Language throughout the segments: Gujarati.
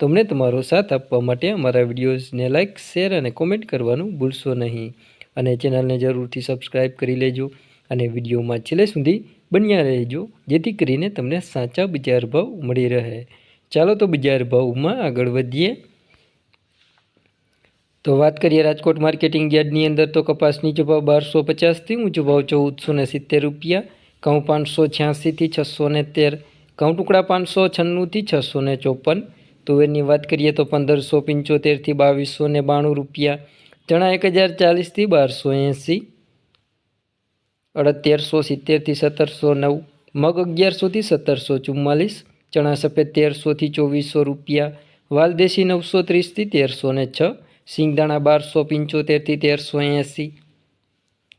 તો અમને તમારો સાથ આપવા માટે અમારા વિડીયોઝને લાઇક, શેર અને કોમેન્ટ કરવાનું ભૂલશો નહીં. અને ચેનલને જરૂરથી સબસ્ક્રાઈબ કરી લેજો અને વિડીયોમાં છેલ્લે સુધી બન્યા રહેજો, જેથી કરીને તમને સાચા બજાર ભાવ મળી રહે. ચાલો તો બજાર ભાવમાં આગળ વધીએ. તો વાત કરીએ રાજકોટ માર્કેટિંગ યાર્ડની અંદર તો કપાસની ભાવ બારસો પચાસથી ઊંચો ભાવ ચૌદસો ને સિત્તેર રૂપિયા, ઘઉં પાંચસો છ્યાસીથી છસો ને તેર, ઘઉં ટુકડા પાંચસો છન્નુંથી છસો ને ચોપન તુવેરની વાત કરીએ તો પંદરસો પંચોતેરથી બાવીસો ને બાણું રૂપિયા, ચણા એક હજાર ચાલીસથી બારસો એંસી અડતેરસો સિત્તેરથી સત્તરસો નવ, મગ અગિયારસોથી સત્તરસો ચુમ્માલીસ, ચણા સફેદ તેરસોથી ચોવીસો રૂપિયા, વાલદેશી નવસો ત્રીસથી તેરસો ને છ, સિંગદાણા બારસો પંચોતેરથી તેરસો એંસી,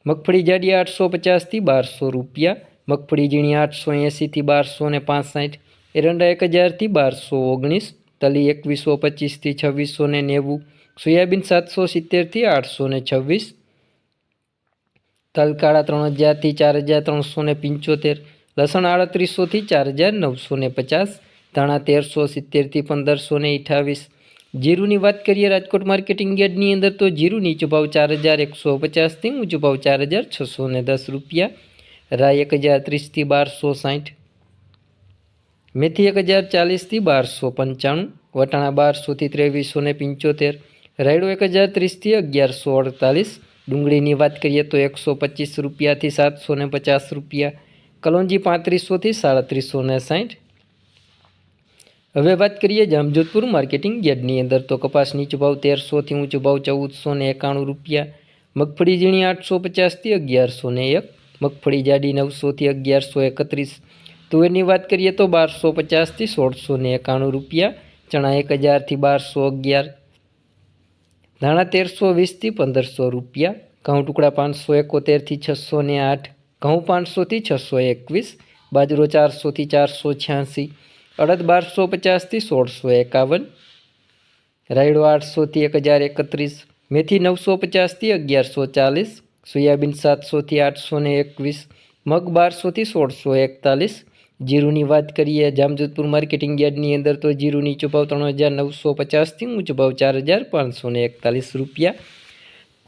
મગફળી જાડી આઠસો પચાસથી બારસો રૂપિયા, મગફળી ઝીણી આઠસો એંસીથી બારસો ને પાંસઠ, એરંડા એક હજારથી બારસો ઓગણીસ તલી એકવીસો પચીસથી છવ્વીસો ને નેવું, સોયાબીન સાતસો સિત્તેરથી આઠસો ને છવ્વીસ, તલકાળા ત્રણ હજારથી ચાર હજાર ત્રણસો ને પંચોતેર, લસણ આડત્રીસોથી ચાર હજાર નવસો ને પચાસ, ધાણા તેરસો સિત્તેરથી પંદરસો ને અઠાવીસ. જીરુની વાત કરીએ રાજકોટ માર્કેટિંગ યાર્ડની અંદર તો જીરુ નીચો ભાવ ચાર હજાર એકસો પચાસથી ઊંચો ભાવ ચાર હજાર છસો ને દસ રૂપિયા રાય એક હજાર ત્રીસથી બારસો સાઠ મેથી એક હજાર ચાલીસથી બારસો પંચાણું, વટાણા બારસોથી ત્રેવીસો ને પંચોતેર, રાયડો એક હજાર ત્રીસથી અગિયારસો અડતાલીસ, ડુંગળીની વાત કરીએ તો એકસો પચીસ રૂપિયાથી સાતસો ને પચાસ રૂપિયા, કલોંજી પાંત્રીસોથી સાડત્રીસો ને સાઠ હવે વાત કરીએ જામજોધપુર માર્કેટિંગ યાર્ડની અંદર તો કપાસ નીચો ભાવ તેરસોથી ઊંચો ભાવ ચૌદસો ને એકાણું રૂપિયા, મગફળી ઝીણી આઠસો પચાસથી અગિયારસો ને એક, મગફળી જાડી નવસોથી અગિયારસો એકત્રીસ તુવેરની વાત કરીએ તો બારસો પચાસથી સોળસો ને એકાણું રૂપિયા, ચણા એક હજારથી બારસો અગિયાર. ધાણા તેરસો વીસથી પંદરસો રૂપિયા, ઘઉં ટુકડા પાંચસો એકોતેરથી છસો ને આઠ, ઘઉં પાંચસોથી છસો એકવીસ, બાજરો ચારસોથી ચારસો છ્યાસી, અડદ બારસો પચાસથી સોળસો એકાવન, રાયડો આઠસોથી એક હજાર એકત્રીસ, મેથી નવસો પચાસથી અગિયારસો ચાલીસ, સોયાબીન સાતસોથી આઠસો ને એકવીસ, મગ બારસોથી સોળસો એકતાલીસ જીરુની વાત કરીએ, જામજોધપુર માર્કેટિંગ યાર્ડની અંદર તો જીરુની ચુભાવ ત્રણ હજાર નવસો પચાસથી હું ભાવ ચાર હજાર પાંચસો ને એકતાલીસ રૂપિયા.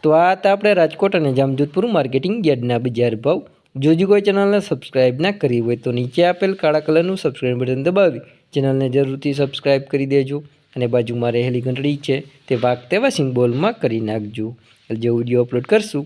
તો આ હતા આપણે રાજકોટ અને જામજોધપુર માર્કેટિંગ યાર્ડના બજાર ભાવ. જો કોઈ ચેનલને સબસ્ક્રાઇબ ના કરી હોય તો નીચે આપેલ કાળા કલરનું સબસ્ક્રાઇબ બટન દબાવી, ચેનલને જરૂરથી સબસ્ક્રાઇબ કરી દેજો અને બાજુમાં રહેલી ઘંટડી છે તે વાઘ તેવા સિમ્બોલમાં કરી નાખજો. જે વીડિયો અપલોડ કરશું